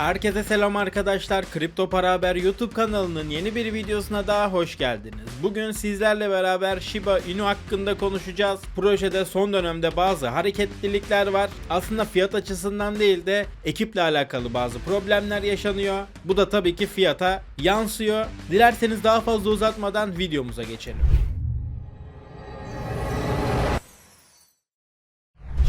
Herkese selam arkadaşlar. Kripto Para Haber YouTube kanalının yeni bir videosuna daha hoş geldiniz. Bugün sizlerle beraber Shiba Inu hakkında konuşacağız. Projede son dönemde bazı hareketlilikler var. Aslında fiyat açısından değil de ekiple alakalı bazı problemler yaşanıyor. Bu da tabii ki fiyata yansıyor. Dilerseniz daha fazla uzatmadan videomuza geçelim.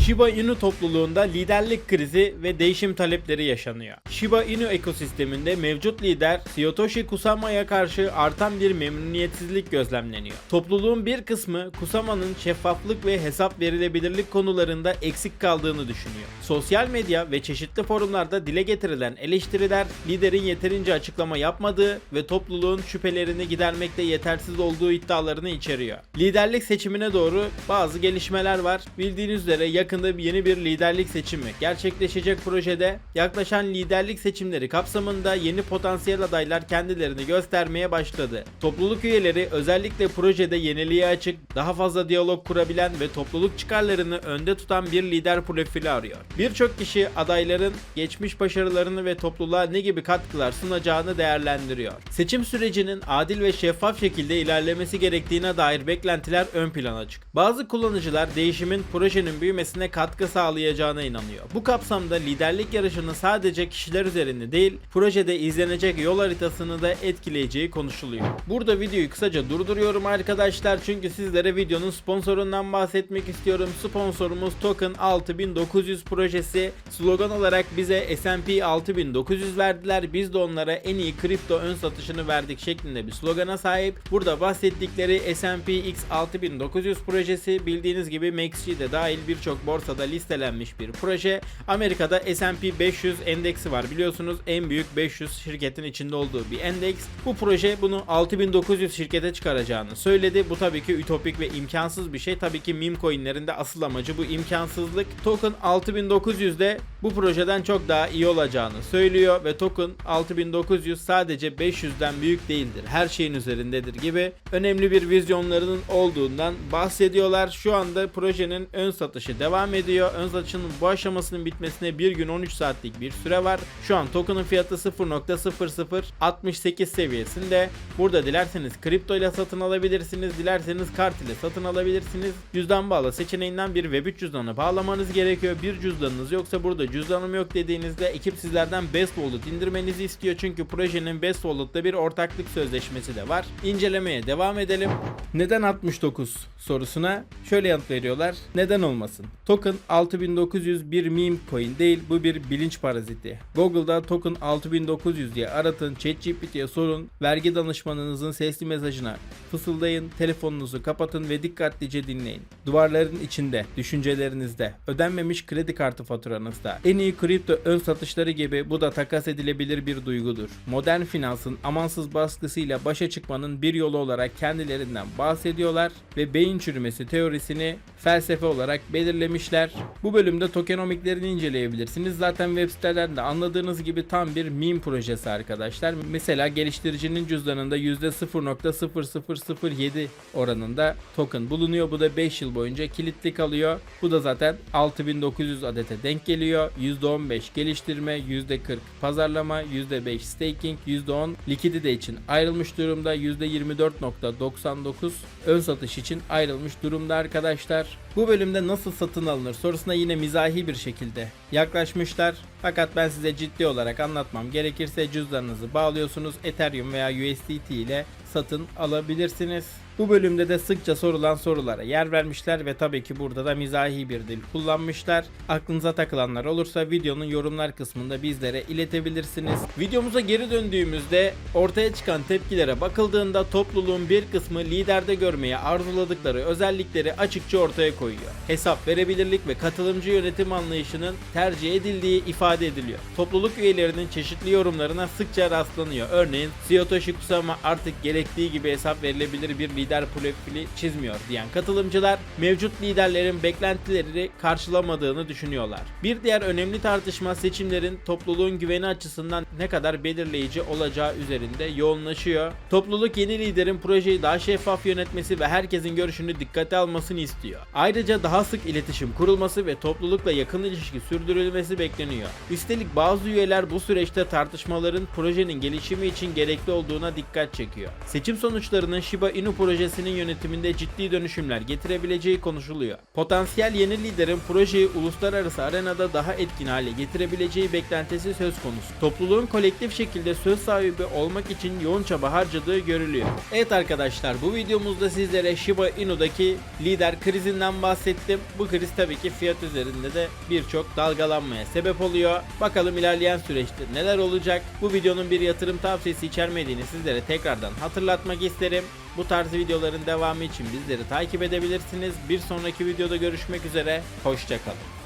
Shiba Inu topluluğunda liderlik krizi ve değişim talepleri yaşanıyor. Shiba Inu ekosisteminde mevcut lider Satoshi Kusama'ya karşı artan bir memnuniyetsizlik gözlemleniyor. Topluluğun bir kısmı Kusama'nın şeffaflık ve hesap verilebilirlik konularında eksik kaldığını düşünüyor. Sosyal medya ve çeşitli forumlarda dile getirilen eleştiriler liderin yeterince açıklama yapmadığı ve topluluğun şüphelerini gidermekte yetersiz olduğu iddialarını içeriyor. Liderlik seçimine doğru bazı gelişmeler var. Bildiğiniz üzere yakında yeni bir liderlik seçimi gerçekleşecek projede yaklaşan liderlik seçimleri kapsamında yeni potansiyel adaylar kendilerini göstermeye başladı. Topluluk üyeleri özellikle projede yeniliğe açık, daha fazla diyalog kurabilen ve topluluk çıkarlarını önde tutan bir lider profili arıyor. Birçok kişi adayların geçmiş başarılarını ve topluluğa ne gibi katkılar sunacağını değerlendiriyor. Seçim sürecinin adil ve şeffaf şekilde ilerlemesi gerektiğine dair beklentiler ön plana çık. Bazı kullanıcılar değişimin projenin büyümesine katkı sağlayacağına inanıyor. Bu kapsamda liderlik yarışının sadece kişiler üzerinde değil, projede izlenecek yol haritasını da etkileyeceği konuşuluyor. Burada videoyu kısaca durduruyorum arkadaşlar çünkü sizlere videonun sponsorundan bahsetmek istiyorum. Sponsorumuz Token 6900 projesi. Slogan olarak bize S&P 6900 verdiler. Biz de onlara en iyi kripto ön satışını verdik şeklinde bir slogana sahip. Burada bahsettikleri S&P X 6900 projesi bildiğiniz gibi MaxG de dahil birçok borsada listelenmiş bir proje. Amerika'da S&P 500 endeksi var biliyorsunuz en büyük 500 şirketin içinde olduğu bir endeks. Bu proje bunu 6900 şirkete çıkaracağını söyledi. Bu tabii ki ütopik ve imkansız bir şey. Tabii ki meme coinlerin de asıl amacı bu imkansızlık. Token 6900'de bu projeden çok daha iyi olacağını söylüyor ve token 6900 sadece 500'den büyük değildir. Her şeyin üzerindedir gibi önemli bir vizyonlarının olduğundan bahsediyorlar. Şu anda projenin ön satışı devam ediyor. Ön satışının bu aşamasının bitmesine 1 gün 13 saatlik bir süre var. Şu an token'ın fiyatı 0.0068 seviyesinde. Burada dilerseniz kripto ile satın alabilirsiniz. Dilerseniz kart ile satın alabilirsiniz. Cüzdan bağla seçeneğinden bir Web3 cüzdanı bağlamanız gerekiyor. Bir cüzdanınız yoksa burada cüzdanım yok dediğinizde ekip sizlerden Best Wallet indirmenizi istiyor. Çünkü projenin Best Wallet'ta bir ortaklık sözleşmesi de var. İncelemeye devam edelim. Neden 69 sorusuna şöyle yanıt veriyorlar. Neden olmasın? Token 6900 bir meme coin değil bu bir bilinç paraziti. Google'da token 6900 diye aratın, ChatGPT'ye sorun, vergi danışmanınızın sesli mesajına fısıldayın, telefonunuzu kapatın ve dikkatlice dinleyin. Duvarların içinde, düşüncelerinizde, ödenmemiş kredi kartı faturanızda, en iyi kripto ön satışları gibi bu da takas edilebilir bir duygudur. Modern finansın amansız baskısıyla başa çıkmanın bir yolu olarak kendilerinden bahsediyorlar ve beyin çürümesi teorisini felsefe olarak belirlemişler. Bu bölümde tokenomiklerini inceleyebilirsiniz. Zaten web sitelerinde anladığınız gibi tam bir meme projesi arkadaşlar. Mesela geliştiricinin cüzdanında %0.0007 oranında token bulunuyor. Bu da 5 yıl boyunca kilitli kalıyor. Bu da zaten 6900 adete denk geliyor. %15 geliştirme, %40 pazarlama, %5 staking, %10 likidite için ayrılmış durumda. %24.99 ön satış için ayrılmış durumda arkadaşlar. Bu bölümde nasıl satın alınır sorusuna yine mizahi bir şekilde yaklaşmışlar. Fakat ben size ciddi olarak anlatmam gerekirse cüzdanınızı bağlıyorsunuz Ethereum veya USDT ile satın alabilirsiniz. Bu bölümde de sıkça sorulan sorulara yer vermişler ve tabii ki burada da mizahi bir dil kullanmışlar. Aklınıza takılanlar olursa videonun yorumlar kısmında bizlere iletebilirsiniz. Videomuza geri döndüğümüzde ortaya çıkan tepkilere bakıldığında topluluğun bir kısmı liderde görmeye arzuladıkları özellikleri açıkça ortaya koyuyor. Hesap verebilirlik ve katılımcı yönetim anlayışının tercih edildiği ifade ediliyor. Topluluk üyelerinin çeşitli yorumlarına sıkça rastlanıyor. Örneğin Satoshi Kusama artık gelecek gerektiği gibi hesap verilebilir bir lider profili çizmiyor diyen katılımcılar mevcut liderlerin beklentileri karşılamadığını düşünüyorlar. Bir diğer önemli tartışma seçimlerin topluluğun güveni açısından ne kadar belirleyici olacağı üzerinde yoğunlaşıyor. Topluluk yeni liderin projeyi daha şeffaf yönetmesi ve herkesin görüşünü dikkate almasını istiyor. Ayrıca daha sık iletişim kurulması ve toplulukla yakın ilişki sürdürülmesi bekleniyor. Üstelik bazı üyeler bu süreçte tartışmaların projenin gelişimi için gerekli olduğuna dikkat çekiyor. Seçim sonuçlarının Shiba Inu projesinin yönetiminde ciddi dönüşümler getirebileceği konuşuluyor. Potansiyel yeni liderin projeyi uluslararası arenada daha etkin hale getirebileceği beklentisi söz konusu. Topluluğun kolektif şekilde söz sahibi olmak için yoğun çaba harcadığı görülüyor. Evet arkadaşlar bu videomuzda sizlere Shiba Inu'daki lider krizinden bahsettim. Bu kriz tabii ki fiyat üzerinde de birçok dalgalanmaya sebep oluyor. Bakalım ilerleyen süreçte neler olacak. Bu videonun bir yatırım tavsiyesi içermediğini sizlere tekrardan hatırlatmak isterim. Bu tarz videoların devamı için bizleri takip edebilirsiniz. Bir sonraki videoda görüşmek üzere. Hoşçakalın.